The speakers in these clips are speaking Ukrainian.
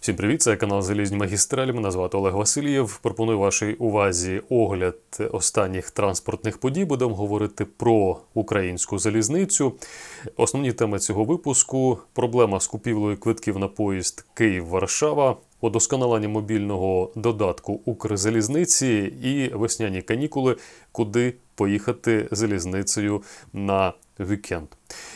Всім привіт, це канал Залізні Магістралі. Мене звати Олег Васильєв. Пропоную вашій увазі огляд останніх транспортних подій. Будемо говорити про українську залізницю. Основні теми цього випуску: проблема з купівлею квитків на поїзд Київ-Варшава, удосконалення мобільного додатку Укрзалізниці і весняні канікули, куди поїхати залізницею на вікенд.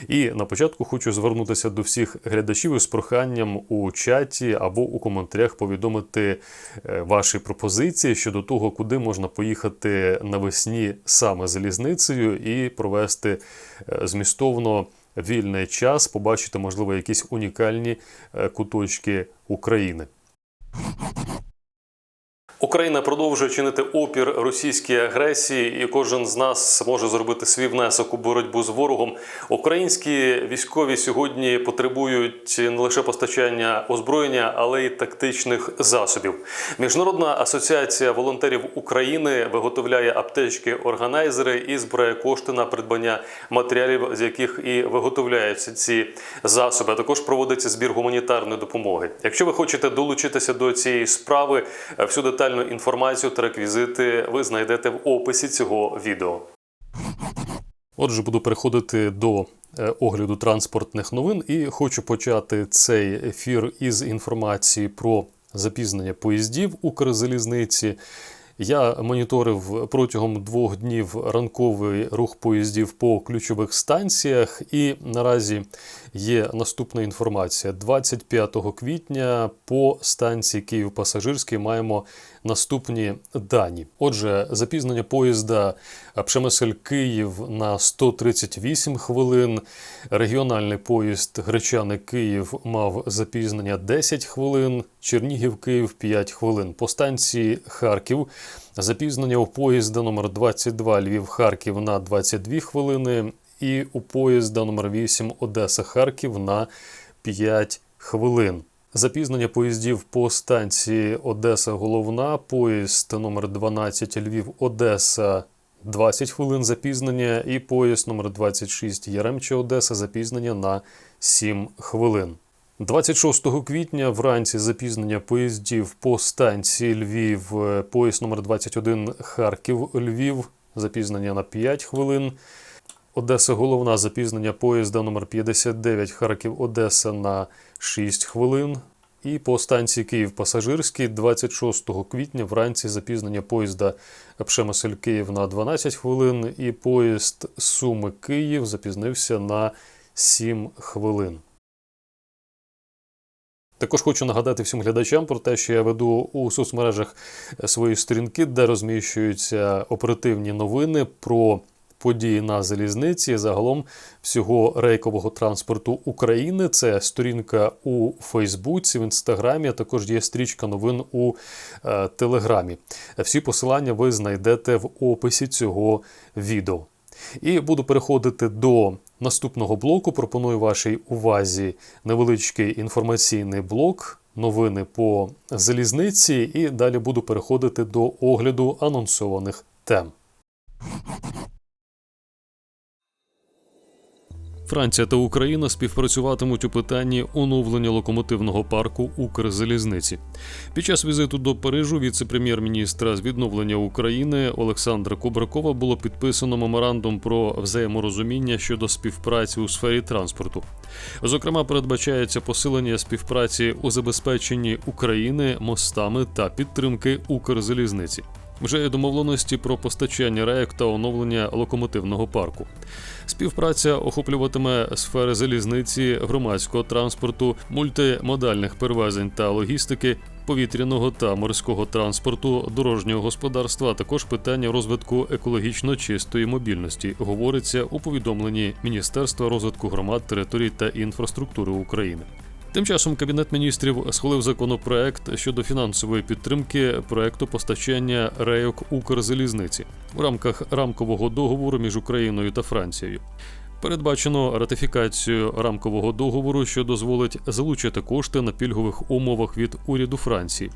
І на початку хочу звернутися до всіх глядачів із проханням у чаті або у коментарях повідомити е, ваші пропозиції щодо того, куди можна поїхати навесні саме залізницею і провести е, змістовно вільний час, побачити, можливо, якісь унікальні е, куточки України. Україна продовжує чинити опір російській агресії, і кожен з нас може зробити свій внесок у боротьбу з ворогом. Українські військові сьогодні потребують не лише постачання озброєння, але й тактичних засобів. Міжнародна асоціація волонтерів України виготовляє аптечки, органайзери і збирає кошти на придбання матеріалів, з яких і виготовляються ці засоби. А Також проводиться збір гуманітарної допомоги. Якщо ви хочете долучитися до цієї справи, всю детальну інформацію та реквізити ви знайдете в описі цього відео. Отже, буду переходити до е, огляду транспортних новин і хочу почати цей ефір із інформації про запізнення поїздів Укрзалізниці. Я моніторив протягом двох днів ранковий рух поїздів по ключових станціях, і наразі є наступна інформація: 25 квітня по станції Київ Пасажирський маємо наступні дані. Отже, запізнення поїзда Пшемисель Київ на 138 хвилин. Регіональний поїзд Гречани Київ мав запізнення 10 хвилин. Чернігів Київ 5 хвилин. По станції Харків запізнення у поїзда номер 22 Львів Харків на 22 хвилини. І у поїзда номер 8 Одеса Харків на 5 хвилин. Запізнення поїздів по станції Одеса Головна, поїзд номер 12 Львів Одеса 20 хвилин запізнення, і поїзд номер 26 Яремче Одеса запізнення на 7 хвилин. 26 квітня вранці запізнення поїздів по станції Львів, поїзд номер 21 Харків Львів, запізнення на 5 хвилин. Одеса головна запізнення поїзда номер 59 Харків Одеса на 6 хвилин. І по станції Київ Пасажирський 26 квітня вранці запізнення поїзда Пшемисель Київ на 12 хвилин. І поїзд Суми Київ запізнився на 7 хвилин. Також хочу нагадати всім глядачам про те, що я веду у соцмережах свої сторінки, де розміщуються оперативні новини про події на залізниці, загалом всього рейкового транспорту України. Це сторінка у Фейсбуці, в інстаграмі. а Також є стрічка новин у е, Телеграмі. Всі посилання ви знайдете в описі цього відео. І буду переходити до наступного блоку. Пропоную вашій увазі невеличкий інформаційний блок. Новини по залізниці, і далі буду переходити до огляду анонсованих тем. Франція та Україна співпрацюватимуть у питанні оновлення локомотивного парку Укрзалізниці. Під час візиту до Парижу віце-прем'єр-міністра з відновлення України Олександра Кубракова було підписано меморандум про взаєморозуміння щодо співпраці у сфері транспорту. Зокрема, передбачається посилення співпраці у забезпеченні України мостами та підтримки Укрзалізниці. Вже є домовленості про постачання рейок та оновлення локомотивного парку. Співпраця охоплюватиме сфери залізниці, громадського транспорту, мультимодальних перевезень та логістики, повітряного та морського транспорту, дорожнього господарства, а також питання розвитку екологічно чистої мобільності, говориться у повідомленні Міністерства розвитку громад, територій та інфраструктури України. Тим часом Кабінет міністрів схвалив законопроект щодо фінансової підтримки проекту постачання рейок Укрзалізниці в рамках рамкового договору між Україною та Францією. Передбачено ратифікацію рамкового договору, що дозволить залучити кошти на пільгових умовах від уряду Франції.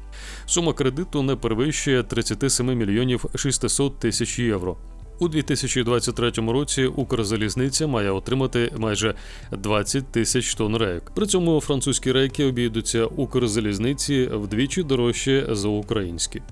Сума кредиту не перевищує 37 мільйонів 600 тисяч євро. У 2023 році Укрзалізниця має отримати майже 20 тисяч тонн рейок. При цьому французькі рейки обійдуться Укрзалізниці вдвічі дорожче за українські.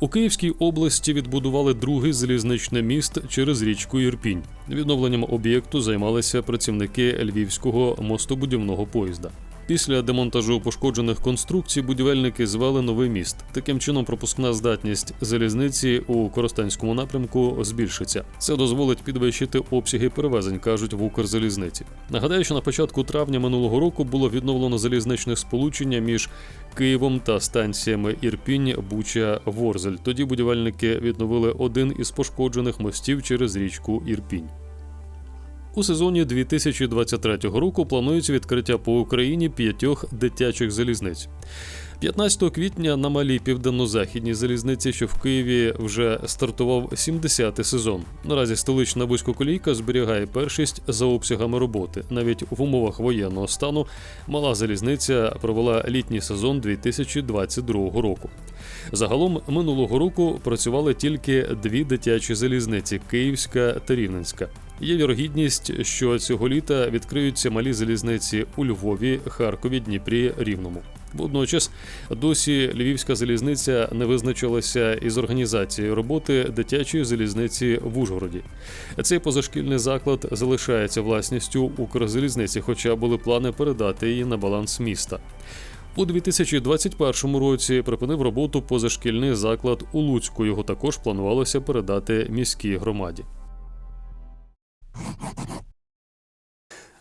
У Київській області відбудували другий залізничний міст через річку Ірпінь. Відновленням об'єкту займалися працівники львівського мостобудівного поїзда. Після демонтажу пошкоджених конструкцій будівельники звели новий міст. Таким чином, пропускна здатність залізниці у Коростенському напрямку збільшиться. Це дозволить підвищити обсяги перевезень, кажуть в Укрзалізниці. Нагадаю, що на початку травня минулого року було відновлено залізничне сполучення між Києвом та станціями Ірпінь, Буча, Ворзель. Тоді будівельники відновили один із пошкоджених мостів через річку Ірпінь. У сезоні 2023 року планується відкриття по Україні п'ятьох дитячих залізниць. 15 квітня на малій південно-західній залізниці, що в Києві вже стартував 70-й сезон. Наразі столична вузькоколійка зберігає першість за обсягами роботи. Навіть в умовах воєнного стану мала залізниця провела літній сезон 2022 року. Загалом минулого року працювали тільки дві дитячі залізниці Київська та Рівненська. Є вірогідність, що цього літа відкриються малі залізниці у Львові, Харкові, Дніпрі, Рівному. Водночас досі Львівська залізниця не визначилася із організацією роботи дитячої залізниці в Ужгороді. Цей позашкільний заклад залишається власністю Укрзалізниці, хоча були плани передати її на баланс міста. У 2021 році припинив роботу позашкільний заклад у Луцьку. Його також планувалося передати міській громаді. Ha ha ha!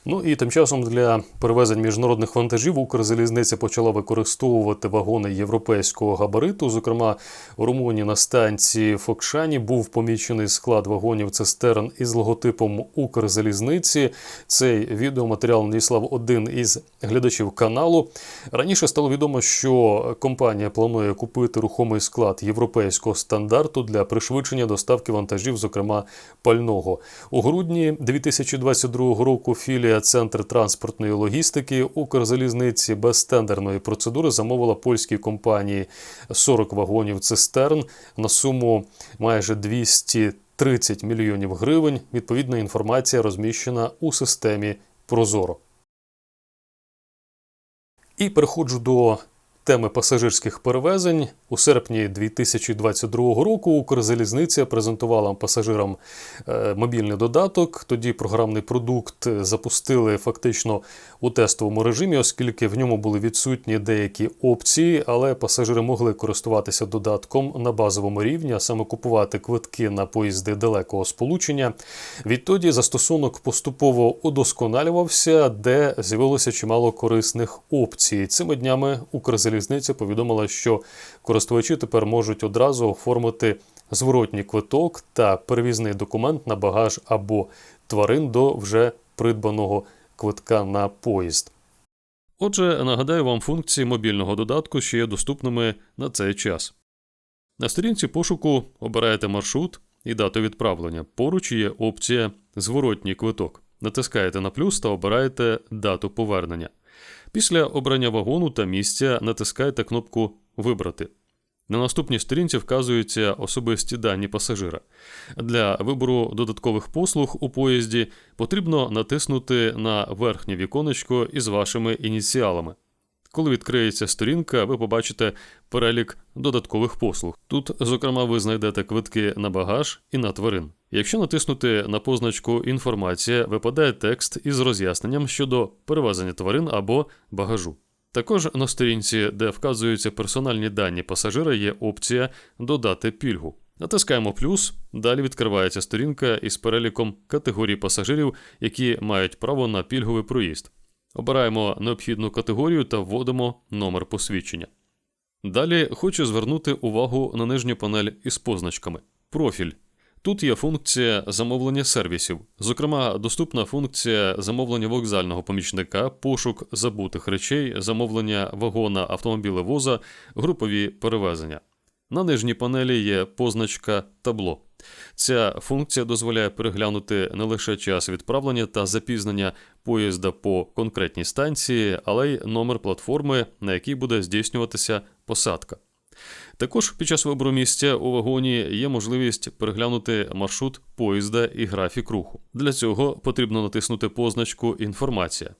Ну і тим часом для перевезень міжнародних вантажів Укрзалізниця почала використовувати вагони європейського габариту. Зокрема, у Румунії на станції Фокшані був помічений склад вагонів цистерн із логотипом Укрзалізниці. Цей відеоматеріал надіслав один із глядачів каналу. Раніше стало відомо, що компанія планує купити рухомий склад європейського стандарту для пришвидшення доставки вантажів, зокрема пального. У грудні 2022 року філія Центр транспортної логістики Укрзалізниці без тендерної процедури замовила польській компанії 40 вагонів цистерн на суму майже 230 мільйонів гривень. Відповідна інформація розміщена у системі Прозоро. І переходжу до теми пасажирських перевезень. У серпні 2022 року Укрзалізниця презентувала пасажирам е, мобільний додаток. Тоді програмний продукт запустили фактично у тестовому режимі, оскільки в ньому були відсутні деякі опції, але пасажири могли користуватися додатком на базовому рівні, а саме купувати квитки на поїзди далекого сполучення. Відтоді застосунок поступово удосконалювався, де з'явилося чимало корисних опцій. Цими днями Укрзалізниця повідомила, що користувачі тепер можуть одразу оформити зворотній квиток та перевізний документ на багаж або тварин до вже придбаного квитка на поїзд. Отже, нагадаю вам функції мобільного додатку, що є доступними на цей час. На сторінці пошуку обираєте маршрут і дату відправлення. Поруч є опція Зворотній квиток. Натискаєте на плюс та обираєте дату повернення. Після обрання вагону та місця натискаєте кнопку Вибрати. На наступній сторінці вказуються особисті дані пасажира. Для вибору додаткових послуг у поїзді потрібно натиснути на верхнє віконечко із вашими ініціалами. Коли відкриється сторінка, ви побачите перелік додаткових послуг. Тут, зокрема, ви знайдете квитки на багаж і на тварин. Якщо натиснути на позначку Інформація, випадає текст із роз'ясненням щодо перевезення тварин або багажу. Також на сторінці, де вказуються персональні дані пасажира, є опція Додати пільгу. Натискаємо плюс, далі відкривається сторінка із переліком категорій пасажирів, які мають право на пільговий проїзд. Обираємо необхідну категорію та вводимо номер посвідчення. Далі хочу звернути увагу на нижню панель із позначками. Профіль. Тут є функція замовлення сервісів, зокрема, доступна функція замовлення вокзального помічника, пошук забутих речей, замовлення вагона автомобілевоза, групові перевезення. На нижній панелі є позначка табло. Ця функція дозволяє переглянути не лише час відправлення та запізнення поїзда по конкретній станції, але й номер платформи, на якій буде здійснюватися посадка. Також під час вибору місця у вагоні є можливість переглянути маршрут поїзда і графік руху. Для цього потрібно натиснути позначку Інформація.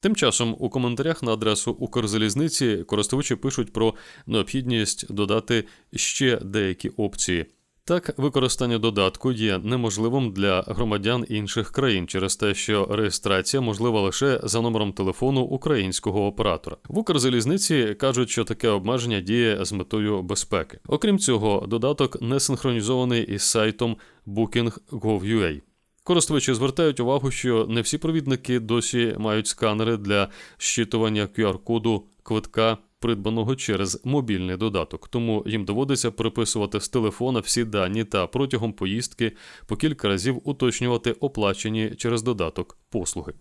Тим часом у коментарях на адресу Укрзалізниці користувачі пишуть про необхідність додати ще деякі опції. Так, використання додатку є неможливим для громадян інших країн через те, що реєстрація можлива лише за номером телефону українського оператора. В Укрзалізниці кажуть, що таке обмеження діє з метою безпеки. Окрім цього, додаток не синхронізований із сайтом Booking.gov.ua. Користувачі звертають увагу, що не всі провідники досі мають сканери для щитування QR-коду квитка, придбаного через мобільний додаток, тому їм доводиться приписувати з телефона всі дані та протягом поїздки по кілька разів уточнювати оплачені через додаток послуги.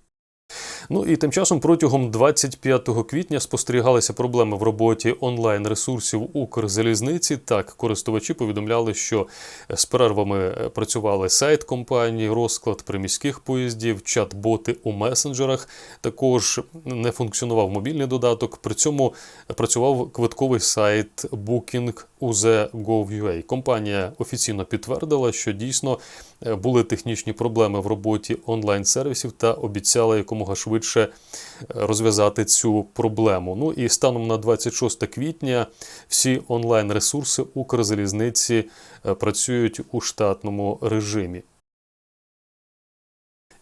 Ну і тим часом протягом 25 квітня спостерігалися проблеми в роботі онлайн ресурсів Укрзалізниці. Так, користувачі повідомляли, що з перервами працювали сайт компанії, розклад приміських поїздів, чат-боти у месенджерах. Також не функціонував мобільний додаток. При цьому працював квитковий сайт Booking UZ.gov.ua. Компанія офіційно підтвердила, що дійсно були технічні проблеми в роботі онлайн-сервісів та обіцяла якомога швидше розв'язати цю проблему. Ну і станом на 26 квітня всі онлайн-ресурси Укрзалізниці працюють у штатному режимі.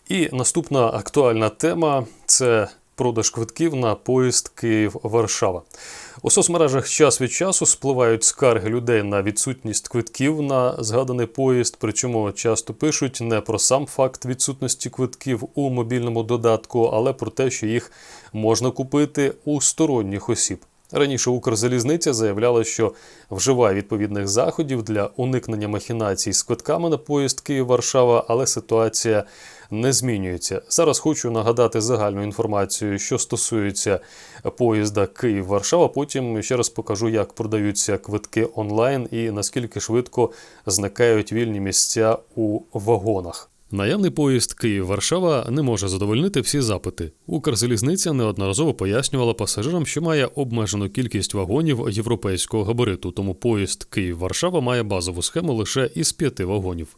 І наступна актуальна тема це продаж квитків на поїзд Київ-Варшава. У соцмережах час від часу спливають скарги людей на відсутність квитків на згаданий поїзд. Причому часто пишуть не про сам факт відсутності квитків у мобільному додатку, але про те, що їх можна купити у сторонніх осіб. Раніше Укрзалізниця заявляла, що вживає відповідних заходів для уникнення махінацій з квитками на поїзд Київ-Варшава, але ситуація не змінюється. Зараз хочу нагадати загальну інформацію, що стосується поїзда Київ-Варшава. Потім ще раз покажу, як продаються квитки онлайн і наскільки швидко зникають вільні місця у вагонах. Наявний поїзд Київ-Варшава не може задовольнити всі запити. Укрзалізниця неодноразово пояснювала пасажирам, що має обмежену кількість вагонів європейського габариту, тому поїзд Київ-Варшава має базову схему лише із п'яти вагонів.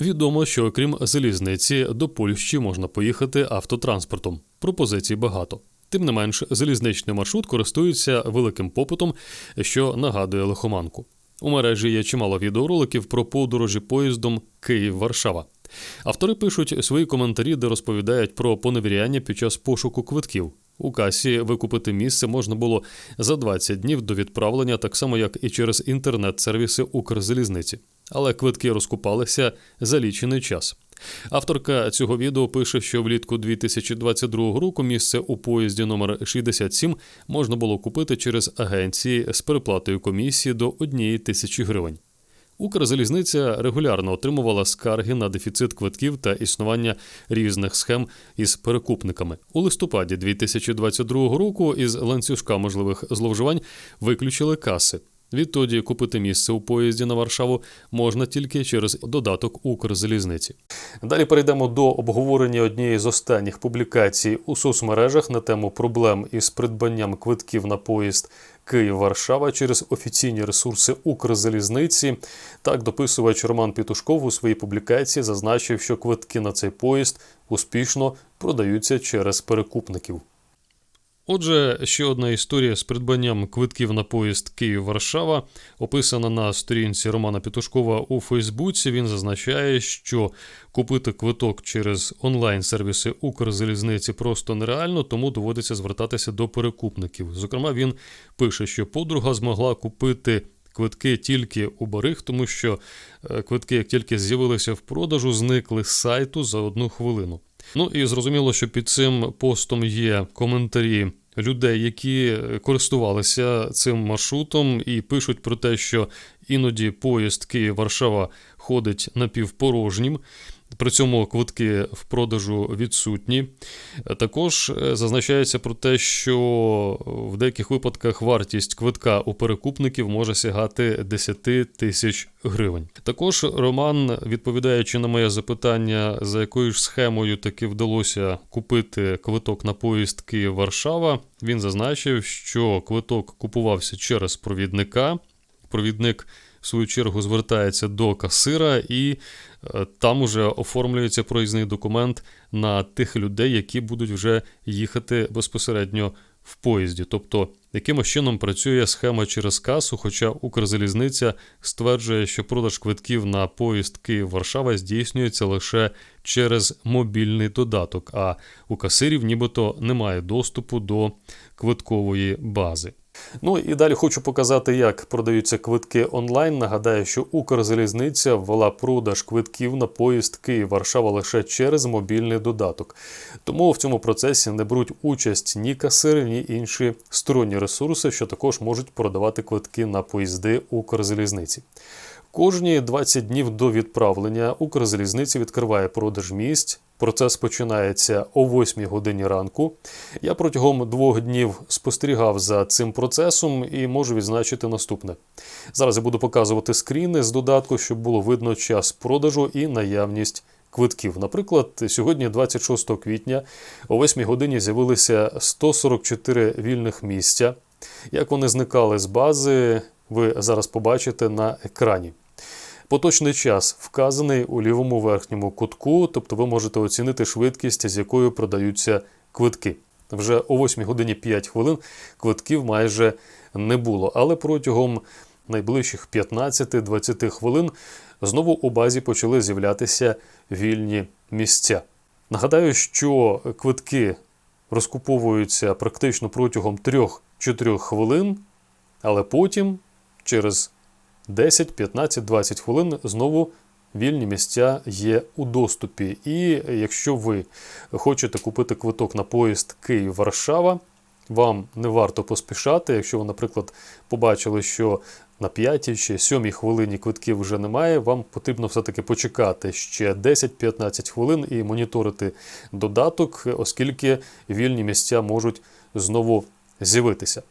Відомо, що окрім залізниці до Польщі можна поїхати автотранспортом. Пропозицій багато. Тим не менш, залізничний маршрут користується великим попитом, що нагадує лихоманку. У мережі є чимало відеороликів про подорожі поїздом Київ-Варшава. Автори пишуть свої коментарі, де розповідають про поневіряння під час пошуку квитків. У касі викупити місце можна було за 20 днів до відправлення, так само як і через інтернет-сервіси Укрзалізниці. Але квитки розкупалися за лічений час. Авторка цього відео пише, що влітку 2022 року місце у поїзді номер 67 можна було купити через агенції з переплатою комісії до 1 тисячі гривень. Укрзалізниця регулярно отримувала скарги на дефіцит квитків та існування різних схем із перекупниками. У листопаді 2022 року із ланцюжка можливих зловживань виключили каси. Відтоді купити місце у поїзді на Варшаву можна тільки через додаток Укрзалізниці. Далі перейдемо до обговорення однієї з останніх публікацій у соцмережах на тему проблем із придбанням квитків на поїзд Київ-Варшава через офіційні ресурси Укрзалізниці. Так, дописувач Роман Пітушков у своїй публікації зазначив, що квитки на цей поїзд успішно продаються через перекупників. Отже, ще одна історія з придбанням квитків на поїзд Київ-Варшава описана на сторінці Романа Петушкова у Фейсбуці. Він зазначає, що купити квиток через онлайн-сервіси Укрзалізниці просто нереально, тому доводиться звертатися до перекупників. Зокрема, він пише, що подруга змогла купити. Квитки тільки у бариг, тому що квитки, як тільки з'явилися в продажу, зникли з сайту за одну хвилину. Ну і зрозуміло, що під цим постом є коментарі людей, які користувалися цим маршрутом, і пишуть про те, що іноді поїзд Київ-Варшава ходить напівпорожнім. При цьому квитки в продажу відсутні. Також зазначається про те, що в деяких випадках вартість квитка у перекупників може сягати 10 тисяч гривень. Також Роман, відповідаючи на моє запитання, за якою ж схемою таки вдалося купити квиток на поїзд Київ-Варшава, він зазначив, що квиток купувався через провідника. провідник в свою чергу звертається до касира, і е, там уже оформлюється проїзний документ на тих людей, які будуть вже їхати безпосередньо в поїзді. Тобто, яким чином працює схема через касу, хоча Укрзалізниця стверджує, що продаж квитків на поїзд Київ-Варшава здійснюється лише через мобільний додаток, а у касирів нібито немає доступу до квиткової бази. Ну і далі хочу показати, як продаються квитки онлайн. Нагадаю, що Укрзалізниця ввела продаж квитків на поїзд Київ-Варшава лише через мобільний додаток. Тому в цьому процесі не беруть участь ні касири, ні інші сторонні ресурси, що також можуть продавати квитки на поїзди Укрзалізниці. Кожні 20 днів до відправлення Укрзалізниці відкриває продаж місць. Процес починається о 8 годині ранку. Я протягом двох днів спостерігав за цим процесом і можу відзначити наступне. Зараз я буду показувати скріни з додатку, щоб було видно час продажу і наявність квитків. Наприклад, сьогодні, 26 квітня, о 8 годині з'явилися 144 вільних місця. Як вони зникали з бази, ви зараз побачите на екрані. Поточний час вказаний у лівому верхньому кутку, тобто ви можете оцінити швидкість, з якою продаються квитки. Вже о 8 годині 5 хвилин квитків майже не було, але протягом найближчих 15-20 хвилин знову у базі почали з'являтися вільні місця. Нагадаю, що квитки розкуповуються практично протягом 3-4 хвилин, але потім через 10, 15, 20 хвилин знову вільні місця є у доступі. І якщо ви хочете купити квиток на поїзд Київ-Варшава, вам не варто поспішати. Якщо ви, наприклад, побачили, що на 5 чи 7 хвилині квитків вже немає, вам потрібно все-таки почекати ще 10-15 хвилин і моніторити додаток, оскільки вільні місця можуть знову з'явитися.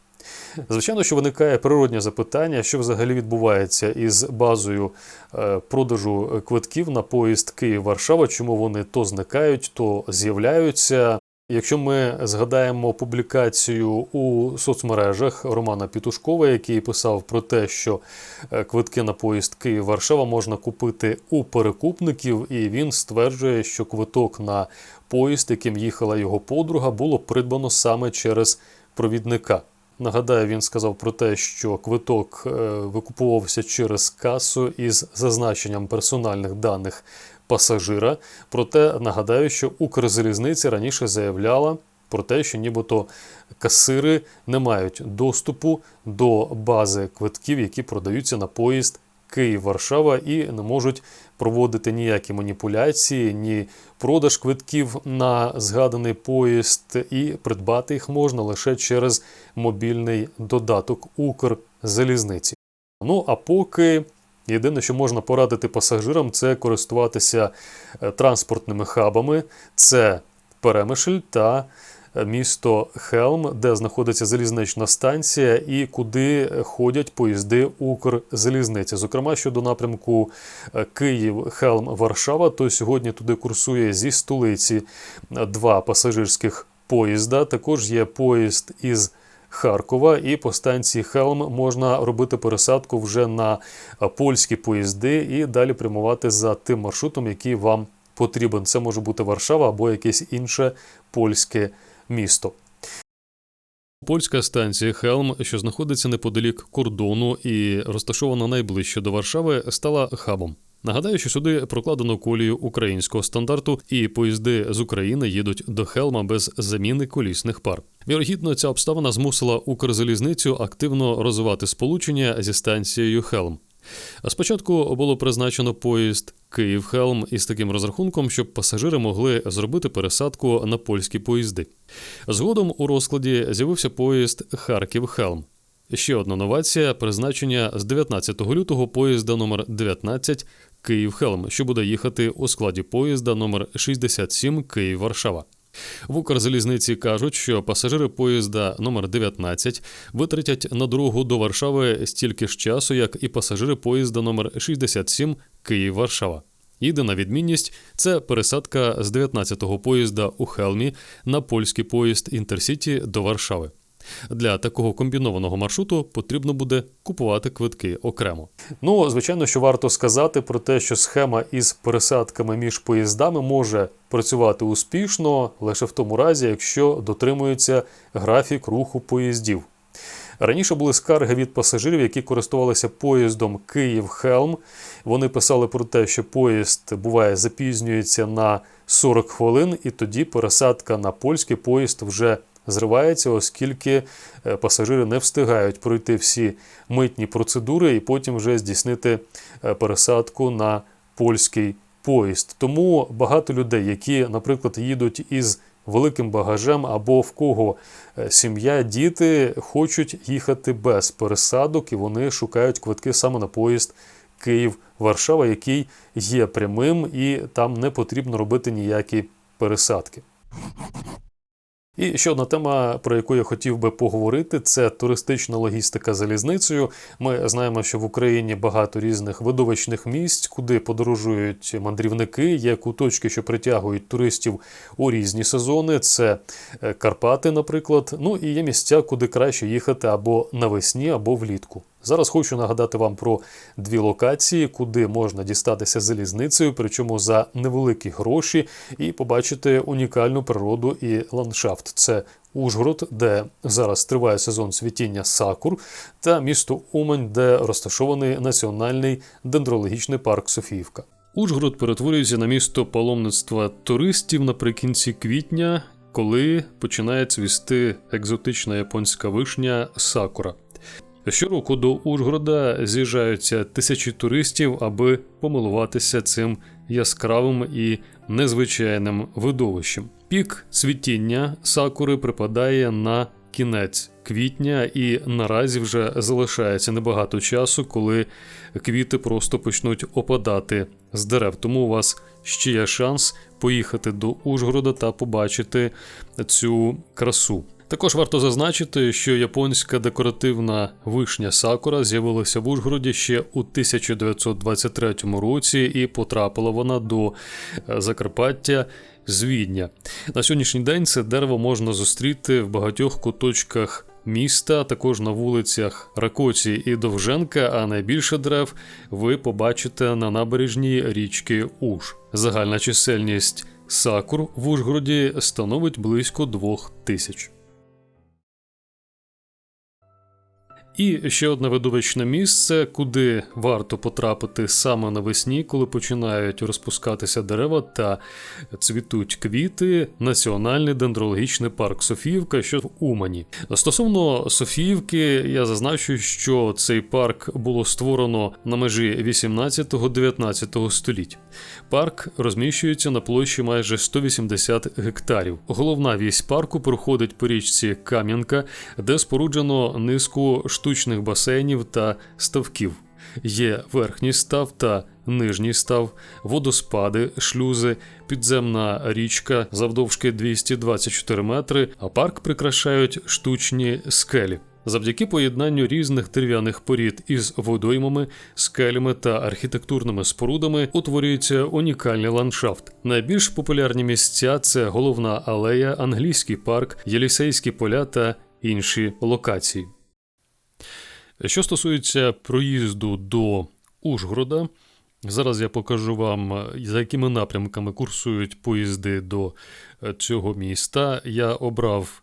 Звичайно, що виникає природнє запитання, що взагалі відбувається із базою е, продажу квитків на поїзд Київ-Варшава, чому вони то зникають, то з'являються. Якщо ми згадаємо публікацію у соцмережах Романа Пітушкова, який писав про те, що е, квитки на поїзд Київ-Варшава можна купити у перекупників, і він стверджує, що квиток на поїзд, яким їхала його подруга, було придбано саме через провідника. Нагадаю, він сказав про те, що квиток е, викуповувався через касу із зазначенням персональних даних пасажира. Проте нагадаю, що Укрзалізниця раніше заявляла про те, що нібито касири не мають доступу до бази квитків, які продаються на поїзд Київ-Варшава, і не можуть проводити ніякі маніпуляції, ні продаж квитків на згаданий поїзд, і придбати їх можна лише через мобільний додаток Укрзалізниці. Ну а поки. Єдине, що можна порадити пасажирам, це користуватися е, транспортними хабами, це Перемишль та місто Хелм, де знаходиться залізнична станція, і куди ходять поїзди Укрзалізниці. Зокрема, щодо напрямку е, Київ, Хелм, Варшава, то сьогодні туди курсує зі столиці два пасажирських поїзда. Також є поїзд із Харкова, і по станції Хелм можна робити пересадку вже на е, польські поїзди і далі прямувати за тим маршрутом, який вам потрібен. Це може бути Варшава або якесь інше польське місто. Польська станція Хелм, що знаходиться неподалік кордону і розташована найближче до Варшави, стала хабом. Нагадаю, що сюди прокладено колію українського стандарту, і поїзди з України їдуть до Хелма без заміни колісних пар. Вірогідно, ця обставина змусила Укрзалізницю активно розвивати сполучення зі станцією Хелм. Спочатку було призначено поїзд Київ-Хелм із таким розрахунком, щоб пасажири могли зробити пересадку на польські поїзди. Згодом у розкладі з'явився поїзд Харків-Хелм. Ще одна новація призначення з 19 лютого поїзда номер 19 Київ-Хелм, що буде їхати у складі поїзда номер 67 Київ-Варшава. В Укрзалізниці кажуть, що пасажири поїзда номер 19 витратять на дорогу до Варшави стільки ж часу, як і пасажири поїзда номер 67 Київ-Варшава. Єдина відмінність це пересадка з 19-го поїзда у Хелмі на польський поїзд Інтерсіті до Варшави. Для такого комбінованого маршруту потрібно буде купувати квитки окремо. Ну, звичайно, що варто сказати про те, що схема із пересадками між поїздами може працювати успішно лише в тому разі, якщо дотримується графік руху поїздів. Раніше були скарги від пасажирів, які користувалися поїздом Київ-Хелм. Вони писали про те, що поїзд буває запізнюється на 40 хвилин, і тоді пересадка на польський поїзд вже зривається, оскільки е, пасажири не встигають пройти всі митні процедури і потім вже здійснити е, пересадку на польський поїзд. Тому багато людей, які, наприклад, їдуть із великим багажем або в кого е, сім'я, діти хочуть їхати без пересадок, і вони шукають квитки саме на поїзд Київ-Варшава, який є прямим, і там не потрібно робити ніякі пересадки. І ще одна тема, про яку я хотів би поговорити, це туристична логістика залізницею. Ми знаємо, що в Україні багато різних видовищних місць, куди подорожують мандрівники. Є куточки, що притягують туристів у різні сезони. Це е, Карпати, наприклад. Ну і є місця, куди краще їхати або навесні, або влітку. Зараз хочу нагадати вам про дві локації, куди можна дістатися залізницею, причому за невеликі гроші, і побачити унікальну природу і ландшафт. Це Ужгород, де зараз триває сезон світіння сакур, та місто Умань, де розташований національний дендрологічний парк Софіївка. Ужгород перетворюється на місто паломництва туристів наприкінці квітня, коли починає цвісти екзотична японська вишня сакура. Щороку до Ужгорода з'їжджаються тисячі туристів, аби помилуватися цим яскравим і незвичайним видовищем. Пік цвітіння сакури припадає на кінець квітня, і наразі вже залишається небагато часу, коли квіти просто почнуть опадати з дерев. Тому у вас ще є шанс поїхати до Ужгорода та побачити цю красу. Також варто зазначити, що японська декоративна вишня сакура з'явилася в Ужгороді ще у 1923 році, і потрапила вона до е, Закарпаття з. На сьогоднішній день це дерево можна зустріти в багатьох куточках. Міста, також на вулицях Ракоці і Довженка, а найбільше дерев ви побачите на набережній річки Уж. Загальна чисельність сакур в Ужгороді становить близько двох тисяч. І ще одне видовищне місце, куди варто потрапити саме навесні, коли починають розпускатися дерева та цвітуть квіти. Національний дендрологічний парк Софіївка, що в Умані. Стосовно Софіївки, я зазначу, що цей парк було створено на межі 18-19 століть. Парк розміщується на площі майже 180 гектарів. Головна вісь парку проходить по річці Кам'янка, де споруджено низку штучних басейнів та ставків. Є верхній став та нижній став, водоспади, шлюзи, підземна річка завдовжки 224 метри, а парк прикрашають штучні скелі. Завдяки поєднанню різних дерев'яних порід із водоймами, скелями та архітектурними спорудами утворюється унікальний ландшафт. Найбільш популярні місця це головна алея, англійський парк, Єлісейські поля та інші локації. Що стосується проїзду до Ужгорода, зараз я покажу вам, за якими напрямками курсують поїзди до цього міста. Я обрав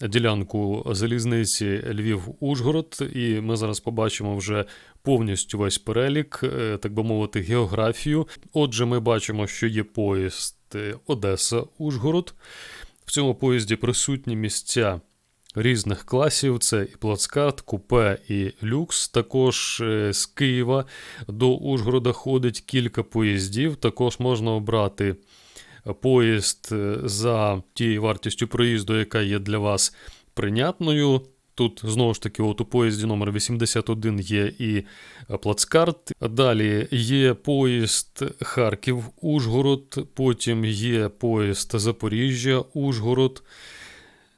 ділянку залізниці Львів-Ужгород, і ми зараз побачимо вже повністю весь перелік, е, так би мовити, географію. Отже, ми бачимо, що є поїзд Одеса-Ужгород. В цьому поїзді присутні місця. Різних класів це і плацкарт, купе і люкс. Також е, з Києва до Ужгорода ходить кілька поїздів. Також можна обрати поїзд е, за тією вартістю проїзду, яка є для вас прийнятною. Тут знову ж таки, от у поїзді номер 81 є і плацкарт. Далі є поїзд Харків-Ужгород, потім є поїзд Запоріжжя, Ужгород.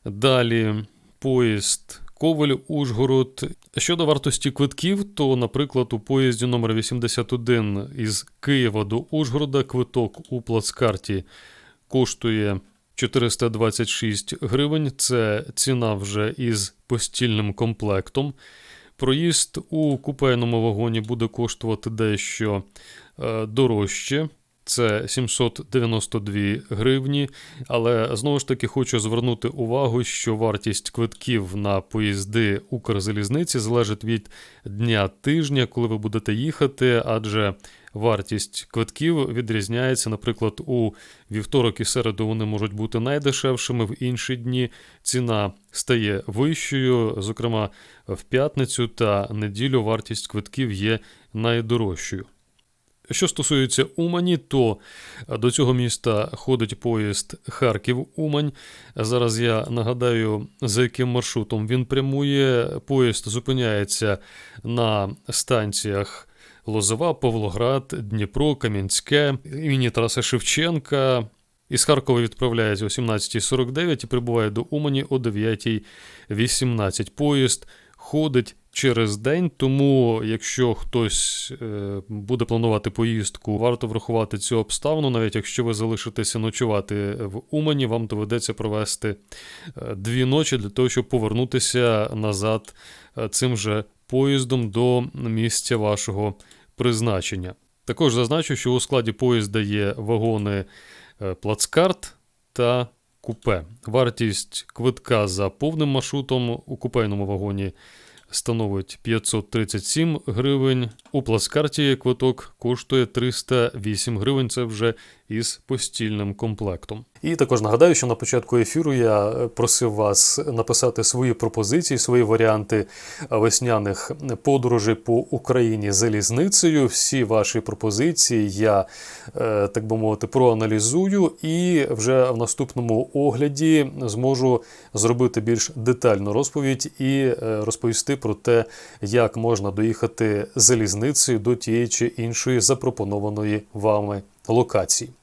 Далі поїзд Коваль Ужгород. Щодо вартості квитків, то, наприклад, у поїзді номер 81 із Києва до Ужгорода квиток у плацкарті коштує 426 гривень. Це ціна вже із постільним комплектом. Проїзд у купейному вагоні буде коштувати дещо е, дорожче. Це 792 гривні. Але знову ж таки хочу звернути увагу, що вартість квитків на поїзди Укрзалізниці залежить від дня тижня, коли ви будете їхати, адже вартість квитків відрізняється. Наприклад, у вівторок і середу вони можуть бути найдешевшими, в інші дні ціна стає вищою. Зокрема, в п'ятницю та неділю вартість квитків є найдорожчою. Що стосується Умані, то до цього міста ходить поїзд Харків-Умань. Зараз я нагадаю, за яким маршрутом він прямує. Поїзд зупиняється на станціях Лозова, Павлоград, Дніпро, Кам'янське, імені Тараса Шевченка. Із Харкова відправляється о 17.49 і прибуває до Умані о 9.18. Поїзд ходить через день, тому якщо хтось е, буде планувати поїздку, варто врахувати цю обставину. Навіть якщо ви залишитеся ночувати в Умані, вам доведеться провести е, дві ночі для того, щоб повернутися назад е, цим же поїздом до місця вашого призначення. Також зазначу, що у складі поїзда є вагони плацкарт та купе. Вартість квитка за повним маршрутом у купейному вагоні становить 537 гривень. У плацкарті квиток коштує 308 гривень. Це вже із постільним комплектом. І також нагадаю, що на початку ефіру я просив вас написати свої пропозиції, свої варіанти весняних подорожей по Україні залізницею. Всі ваші пропозиції я, е, так би мовити, проаналізую і вже в наступному огляді зможу зробити більш детальну розповідь і е, розповісти про те, як можна доїхати залізницею до тієї чи іншої запропонованої вами локації.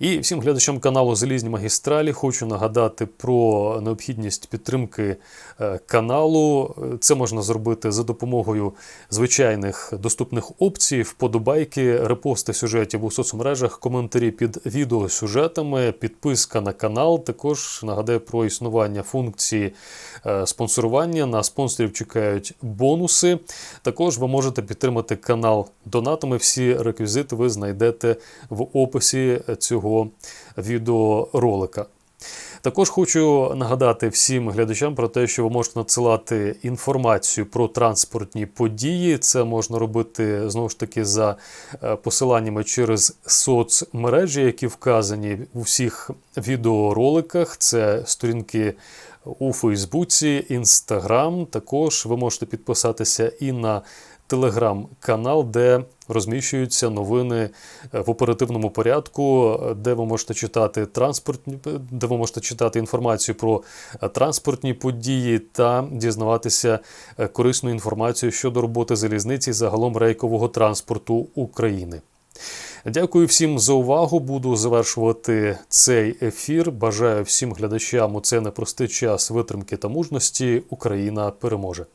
І всім глядачам каналу Залізні магістралі хочу нагадати про необхідність підтримки е, каналу. Це можна зробити за допомогою звичайних доступних опцій, вподобайки, репости сюжетів у соцмережах, коментарі під відеосюжетами, підписка на канал. Також нагадаю про існування функції е, спонсорування. На спонсорів чекають бонуси. Також ви можете підтримати канал донатами. Всі реквізити ви знайдете в описі цього відеоролика. Також хочу нагадати всім глядачам про те, що ви можете надсилати інформацію про транспортні події. Це можна робити знову ж таки за е, посиланнями через соцмережі, які вказані у всіх відеороликах. Це сторінки у Фейсбуці, Інстаграм. Також ви можете підписатися і на телеграм-канал, де розміщуються новини е, в оперативному порядку, де ви можете читати транспортні, де ви можете читати інформацію про е, транспортні події та дізнаватися е, корисну інформацію щодо роботи залізниці загалом рейкового транспорту України. Дякую всім за увагу. Буду завершувати цей ефір. Бажаю всім глядачам у цей непростий час витримки та мужності. Україна переможе.